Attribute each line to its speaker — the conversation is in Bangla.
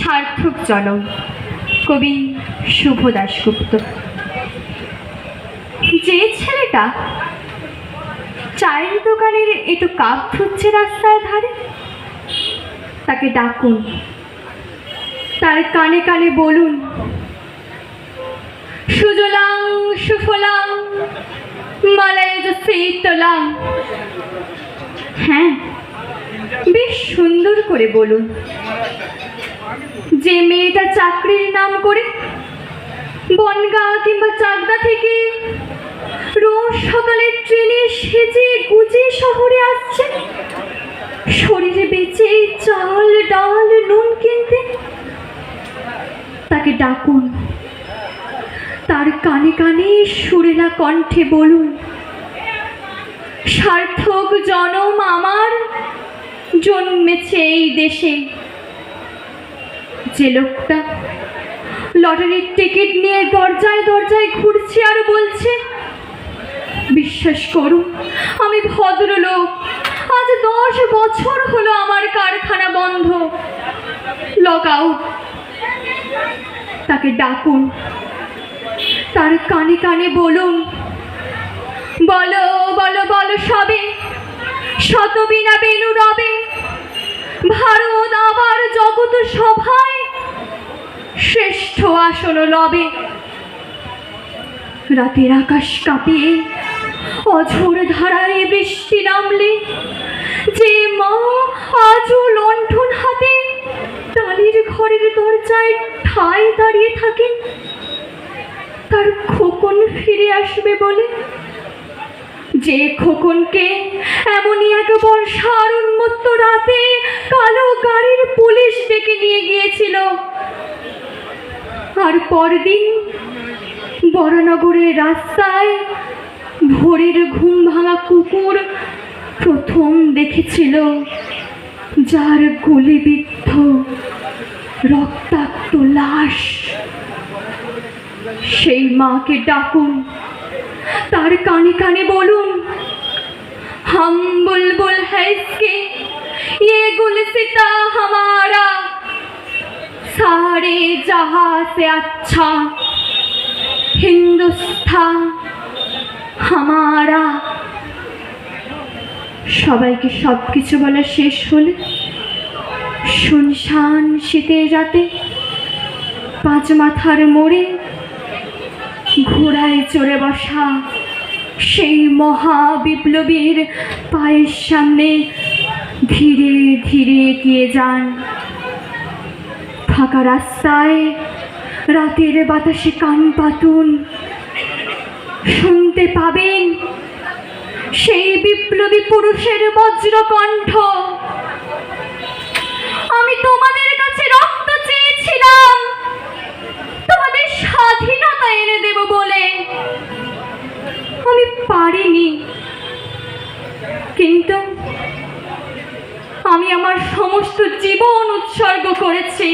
Speaker 1: সার্থক জনম কবি শুভ দাশগুপ্ত। যে ছেলেটা চায়ের দোকানের একটু কাপ ধুচ্ছে রাস্তার ধারে, তাকে ডাকুন। তার কানে কানে বলুন, সুজলাং সুফলাং, মালায়জ হ্যাঁ বেশ সুন্দর করে বলুন। যে মেয়েটা চাকরির নাম করে, বনগা কিংবা চাকদা থেকে রোজ সকালে ট্রেনে সেজে গুজে শহরে আসছে। শরীরে বেঁচে চাল, ডাল, নুন কিনতে তাকে ডাকুন। তার কানে কানে সুরেলা কণ্ঠে বলুন, সার্থক জনম আমার, জন্মেছে এই দেশে। যে লোকটা। লটারির টিকিট নিয়ে দরজায় দরজায় ঘুরছে আর বলছে, বিশ্বাস করুন আমি ভদ্রলোক। আজ দশ বছর হলো আমার কারখানা বন্ধ। Lock out. তাকে ডাকুন। তার কানে কানে বলুন, বলো বলো বলো সবে শতবিনা বেনু রবে, ভারত আবার সভায় শ্রেষ্ঠ আসন লবে। রাতের আকাশ কাঁপিয়ে অঝোর ধারায় বৃষ্টি নামলে, যে মা আজও লণ্ঠন হাতে টালির ঘরের দরজায় ঠায় দাঁড়িয়ে থাকেন তার খোকন ফিরে আসবে বলে। যে খোকনকে এমনই এক বর্ষার উন্মত্ত রাতে কালো গাড়ির পুলিশ ডেকে নিয়ে গিয়েছিল। আর পরদিন বড়নগরের রাস্তায় ভোরের ঘুম ভাঙা কুকুর প্রথম দেখেছিল যার গুলিবিদ্ধ রক্তাক্ত লাশ সেই মাকে ডাকুন তার কানে কানে বলুন हम बुलबुल है इसके ये गुलसिता हमारा सारे जहां से अच्छा হিন্দুস্থান হামারা সবাইকে সব কিছু বলা শেষ হলে শুনশান শীতের রাতে পাঁচ মাথার মোড়ে ঘোড়ায় চড়ে বসা সেই মহা বিপ্লবীর পায়ের সামনে ধীরে ধীরে এগিয়ে যান ফাঁকা রাস্তায় রাতের বাতাসে কান পাতুন শুনতে পাবেন সেই বিপ্লবী পুরুষের বজ্রকণ্ঠ। আমি তোমাদের কাছে রক্ত চেয়েছিলাম। তোমাদের স্বাধীনতা এনে দেব বলে। আমি পারিনি। কিন্তু আমি আমার সমস্ত জীবন উৎসর্গ করেছি।